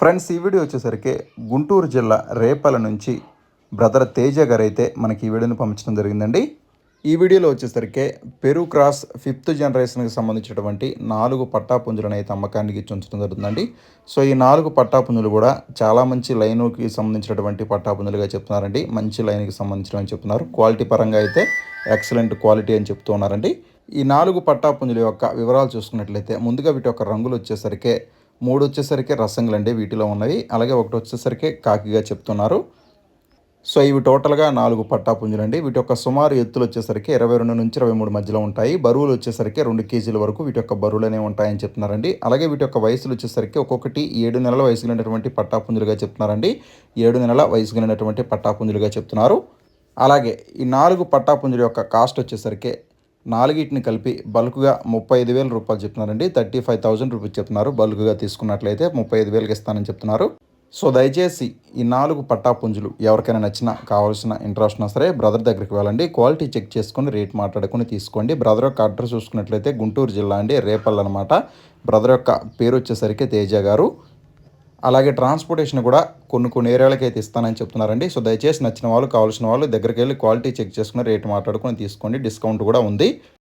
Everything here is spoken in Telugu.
ఫ్రెండ్స్ ఈ వీడియో వచ్చేసరికి గుంటూరు జిల్లా రేపల నుంచి బ్రదర్ తేజ గారు అయితే మనకి ఈ వీడియోని పంపించడం జరిగిందండి. ఈ వీడియోలో వచ్చేసరికి పెరు క్రాస్ ఫిఫ్త్ జనరేషన్కి సంబంధించినటువంటి నాలుగు పట్టాపుంజులను అయితే అమ్మకానికి ఇచ్చి ఉంచడం జరుగుతుందండి. సో ఈ నాలుగు పట్టాపుంజులు కూడా చాలా మంచి లైన్కి సంబంధించినటువంటి పట్టాపుంజులుగా చెప్తున్నారండి. మంచి లైన్కి సంబంధించినవి చెప్తున్నారు. క్వాలిటీ పరంగా అయితే ఎక్సలెంట్ క్వాలిటీ అని చెప్తూ ఉన్నారండి. ఈ నాలుగు పట్టాపుంజుల యొక్క వివరాలు చూసుకున్నట్లయితే ముందుగా వీటి యొక్క రంగులు వచ్చేసరికి మూడు వచ్చేసరికి రసంగులు అండి వీటిలో ఉన్నవి. అలాగే ఒకటి వచ్చేసరికి కాకిగా చెప్తున్నారు. సో ఇవి టోటల్గా నాలుగు పట్టాపుంజులు అండి వీటి యొక్క సుమారు ఎత్తులు వచ్చేసరికి ఇరవై రెండు నుంచి ఇరవై మూడు మధ్యలో ఉంటాయి. బరువులు వచ్చేసరికి రెండు కేజీల వరకు వీటి యొక్క బరువులు అనేవి ఉంటాయని చెప్తున్నారండి. అలాగే వీటి యొక్క వయసులు వచ్చేసరికి ఒక్కొక్కటి ఏడు నెలల వయసు కలిగినటువంటి పట్టాపుంజులుగా చెప్తున్నారండి. ఏడు నెలల వయసు కలిగినటువంటి పట్టాపుంజులుగా చెప్తున్నారు. అలాగే ఈ నాలుగు పట్టాపుంజుల యొక్క కాస్ట్ వచ్చేసరికి నాలుగిటిని కలిపి బల్క్గా ముప్పై ఐదు వేల రూపాయలు చెప్తున్నారండి. థర్టీ ఫైవ్ థౌసండ్ రూపీస్ చెప్తున్నారు. బల్క్గా తీసుకున్నట్లయితే ముప్పై ఐదు వేలకి ఇస్తానని చెప్తున్నారు. సో దయచేసి ఈ నాలుగు పట్టాపుంజులు ఎవరికైనా నచ్చినా కావాల్సిన ఇంట్రెస్ట్ ఉన్నా సరే బ్రదర్ దగ్గరికి వెళ్ళండి. క్వాలిటీ చెక్ చేసుకొని రేట్ మాట్లాడుకొని తీసుకోండి. బ్రదర్ యొక్క అడ్రస్ చూసుకున్నట్లయితే గుంటూరు జిల్లా అండి రేపల్ అనమాట బ్రదర్ యొక్క పేరు వచ్చేసరికి తేజ గారు. అలాగే ట్రాన్స్పోర్టేషన్ కూడా కొన్ని కొన్ని ఏరియాలకి అయితే ఇస్తానని చెప్తున్నారండి. సో దయచేసి నచ్చిన వాళ్ళు కావాల్సిన వాళ్ళు దగ్గరికి వెళ్ళి క్వాలిటీ చెక్ చేసుకుని రేట్ మాట్లాడుకొని తీసుకోండి. డిస్కౌంట్ కూడా ఉంది.